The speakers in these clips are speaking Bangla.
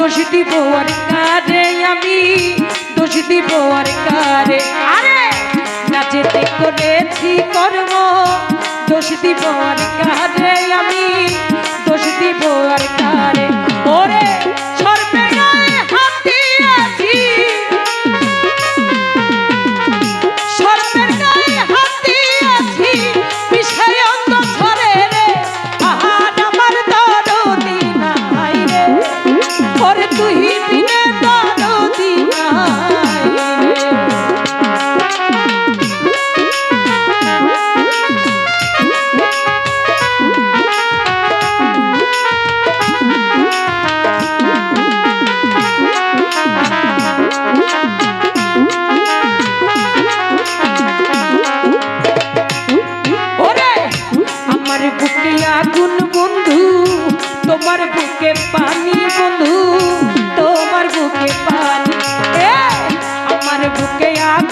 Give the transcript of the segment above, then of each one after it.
আর কারে আমি, দোষ দিব আর কারে আরে নাচেতে করেছি কর্ম, দোষ দিব আর কারে আমি।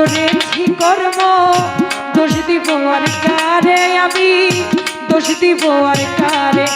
করেছি কর্ম। দোষ দিব আর কারে আমি? দোষ দিব আর কারে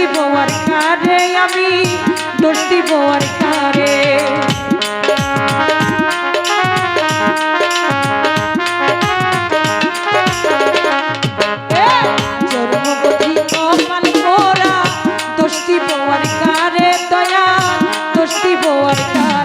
দিব আর কারে আমি? দোষ দিব কারে? দোষ দিব আর কারে দয়া দোষ দিব কারে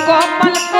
Gopalak.